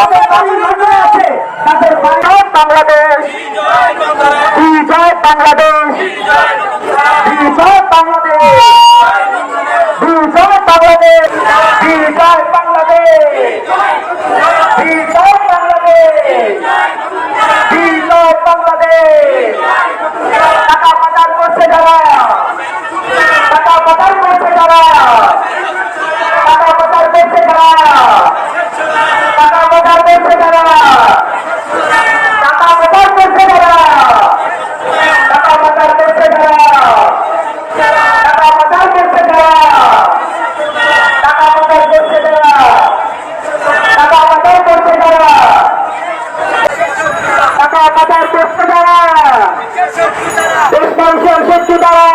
যাদের বাড়ি লন্ডনে আছে তাদের বাড়ি বাংলাদেশ বিজয় বাংলাদেশ বিজয় বাংলাদেশ বিজয় বাংলাদেশ বিজয় বাংলাদেশ বিজয় কাতার প্রশ্ন দ্বারা দেশ মানুষের শত্রু দ্বারা